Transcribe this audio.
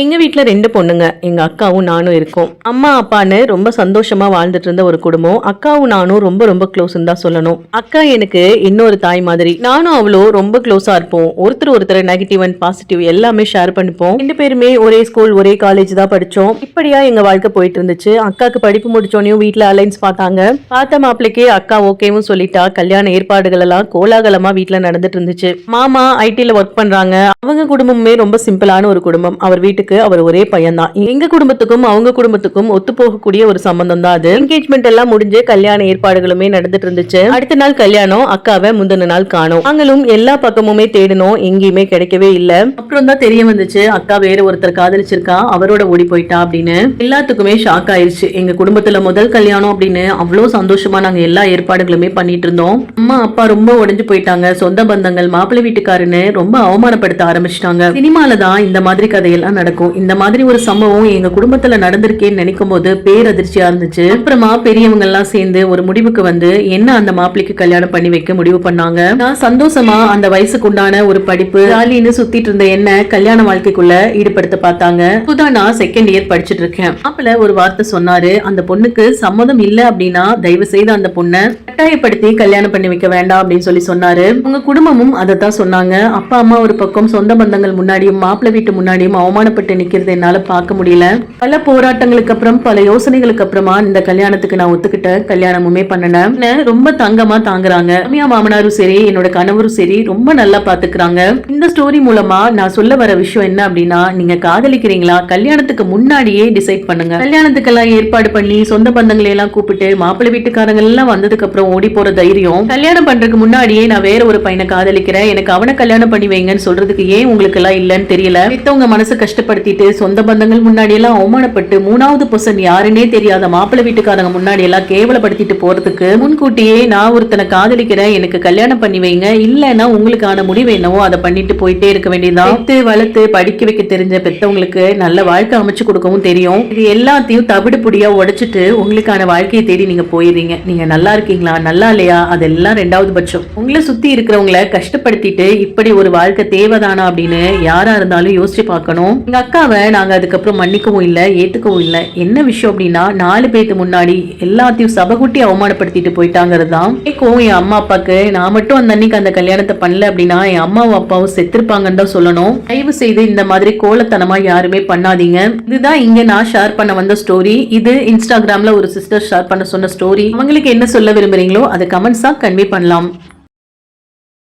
எங்கள் வீட்டில் ரெண்டு பொண்ணுங்க. எங்கள் அக்காவும் நானும் இருக்கோம். அம்மா அப்பான்னு ரொம்ப சந்தோஷமாக வாழ்ந்துட்டு இருந்த ஒரு குடும்பம். அக்காவும் நானும் ரொம்ப ரொம்ப க்ளோஸ்ன்னு தான் சொல்லணும். அக்கா எனக்கு இன்னொரு தாய் மாதிரி. நானும் அவளோ ரொம்ப க்ளோஸாக இருப்போம். ஒருத்தர் ஒருத்தர் நெகட்டிவ் அண்ட் பாசிட்டிவ் எல்லாமே ஷேர் பண்ணிப்போம். ரெண்டு பேருமே ஒரே ஸ்கூல் ஒரே காலேஜ் தான் படித்தோம் இப்படியா எங்கள் வாழ்க்கை போயிட்டு இருந்துச்சு. அக்காவுக்கு படிப்பு முடிச்சோனையும் வீட்டில் அலைன்ஸ் பார்த்தாங்க. பார்த்த மாப்பிள்ளைக்கே அக்கா ஓகேவும் சொல்லிட்டா. கல்யாண ஏற்பாடுகள் எல்லாம் கோலாகலமாக வீட்டில் நடந்துட்டு இருந்துச்சு. மாமா ஐடியில் ஒர்க் பண்ணுறாங்க அவங்க குடும்பமே ரொம்ப சிம்பிளான ஒரு குடும்பம். அவர் வீட்டுக்கு பேருக்கு அவர் ஒரே பையன் தான் எங்க குடும்பத்துக்கும் அவங்க குடும்பத்துக்கும் ஒத்து போகக்கூடிய ஒரு சம்பந்தம் தான் அது. என்கேஜ்மெண்ட் எல்லாம் முடிஞ்சு கல்யாண ஏற்பாடுகளுமே நடந்துட்டு இருந்துச்சு அடுத்த நாள் கல்யாணம் அக்காவை முந்தின நாள் காணும். நாங்களும் எல்லா பக்கமுமே தேடினோம். எங்கேயுமே கிடைக்கவே இல்ல. அப்புறம் தான் தெரிய வந்துச்சு அக்கா வேற ஒருத்தர் காதலிச்சிருக்கா அவரோட ஓடி போயிட்டா அப்படின்னு. எல்லாத்துக்குமே ஷாக் ஆயிருச்சு. எங்க குடும்பத்துல முதல் கல்யாணம் அப்படின்னு அவ்வளவு சந்தோஷமா நாங்க எல்லா ஏற்பாடுகளுமே பண்ணிட்டு இருந்தோம் அம்மா அப்பா ரொம்ப உடஞ்சு போயிட்டாங்க. சொந்த பந்தங்கள் மாப்பிள்ளை வீட்டுக்காரன்னு ரொம்ப அவமானப்படுத்த ஆரம்பிச்சிட்டாங்க. சினிமால தான் இந்த மாதிரி கதையெல்லாம் நடக்கும் இந்த மாதிரி ஒரு சம்பவம் எங்க குடும்பத்துல நடந்திருக்கேன்னு நினைக்கும் போது பேரதிர்ச்சியா இருந்துச்சு. அப்புறமா பெரியவங்க எல்லாம் சேர்ந்து ஒரு முடிவுக்கு வந்து என்ன அந்த மாப்பிள்ளைக்கு கல்யாணம் பண்ணி வைக்க முடிவு பண்ணாங்க. நான் சந்தோஷமா அந்த வயசுக்கு உண்டான ஒரு படிப்பு ஜாலின்னு சுத்திட்டு இருந்த என்ன கல்யாண வாழ்க்கைக்குள்ள ஈடுபடுத்த பார்த்தாங்க. புதா நான் செகண்ட் இயர் படிச்சிட்டு இருக்கேன். மாப்பிள்ள ஒரு வார்த்தை சொன்னாரு அந்த பொண்ணுக்கு சம்மதம் இல்ல அப்படின்னா தயவு செய்து அந்த பொண்ணை கட்டாயப்படுத்தி கல்யாணம் பண்ணி வைக்க வேண்டாம் அப்படின்னு சொல்லி சொன்னாரு. உங்க குடும்பமும் அதை தான் சொன்னாங்க. அப்பா அம்மா ஒரு பக்கம் சொந்த பந்தங்கள் முன்னாடியும் மாப்பிள்ளை வீட்டு முன்னாடியும் அவமானப்பட்டு நிக்கிறது என்னால பார்க்க முடியல. பல போராட்டங்களுக்கு அப்புறம் பல யோசனைகளுக்கு அப்புறமா இந்த கல்யாணத்துக்கு நான் ஒத்துக்கிட்ட கல்யாணமுமே பண்ணினேன். ரொம்ப தங்கமா தாங்குறாங்க. மாமியா மாமனாரும் சரி என்னோட கணவரும் சரி ரொம்ப நல்லா பாத்துக்கிறாங்க. இந்த ஸ்டோரி மூலமா நான் சொல்ல வர விஷயம் என்ன அப்படின்னா நீங்க காதலிக்கிறீங்களா? கல்யாணத்துக்கு முன்னாடியே டிசைட் பண்ணுங்க. கல்யாணத்துக்கெல்லாம் ஏற்பாடு பண்ணி சொந்த பந்தங்களை எல்லாம் கூப்பிட்டு மாப்பிள்ளை வீட்டுக்காரங்க எல்லாம் வந்ததுக்கு அப்புறம் ஓடி போற தைரியம் கல்யாணம் பண்றதுக்கு முன்னாடியே நான் வேற ஒரு பையனை காதலிக்கிறேன். எனக்கு அவனை கல்யாணம் பண்ணி வைங்கன்னு சொல்றதுக்கு ஏன் உங்களுக்கு எல்லாம் இல்லன்னு தெரியல. மித்தவங்க மனசு கஷ்டப்பட்டு அவமானப்படுத்திட்டு சொந்த பந்தங்கள் முன்னாடி எல்லாம் அவமானப்பட்டு மூணாவது பொசன் யாருன்னே தெரியாத மாப்பிள்ளை வீட்டுக்காரங்க முன்னாடி எல்லாம் கேவலப்படுத்திட்டு போறதுக்கு முன்கூட்டியே நான் ஒருத்தனை காதலிக்கிறேன் எனக்கு கல்யாணம் பண்ணி வைங்க இல்லைன்னா உங்களுக்கான முடிவு என்னவோ அதை பண்ணிட்டு போயிட்டே இருக்க வேண்டியதான் வளர்த்து வளர்த்து படிக்க வைக்க தெரிஞ்ச பெத்தவங்களுக்கு நல்ல வாழ்க்கை அமைச்சு கொடுக்கவும் தெரியும். இது எல்லாத்தையும் தவிடு புடியா உடைச்சிட்டு உங்களுக்கான வாழ்க்கையை தேடி நீங்க போயிடுறீங்க. நீங்க நல்லா இருக்கீங்களா நல்லா இல்லையா? அதெல்லாம் ரெண்டாவது பட்சம். உங்களை சுத்தி இருக்கிறவங்கள கஷ்டப்படுத்திட்டு இப்படி ஒரு வாழ்க்கை தேவைதானா அப்படின்னு யாரா இருந்தாலும் யோசிச்சு பார்க்கணும். எங்க அக்காவை நாங்கள் அதுக்கப்புறம் மன்னிக்கவும் இல்லை ஏற்றுக்கவும் இல்லை. என்ன விஷயம் அப்படின்னா நாலு பேர்த்து முன்னாடி எல்லாத்தையும் சபகுட்டி அவமானப்படுத்திட்டு போயிட்டாங்கிறது தான் கேட்கும் என் அம்மா அப்பாவுக்கு நான் மட்டும் அந்த அன்னைக்கு அந்த கல்யாணத்தை பண்ணல அப்படின்னா என் அம்மாவும் அப்பாவும் செத்துருப்பாங்கன்னு தான் சொல்லணும். தயவு செய்து இந்த மாதிரி கோலத்தனமா யாருமே பண்ணாதீங்க. இதுதான் இங்க நான் ஷேர் பண்ண வந்த ஸ்டோரி இது இன்ஸ்டாகிராம்ல ஒரு சிஸ்டர் ஷேர் பண்ண சொன்ன ஸ்டோரி அவங்களுக்கு என்ன சொல்ல விரும்புறீங்களோ அதை கமெண்ட்ஸா கன்வே பண்ணலாம்.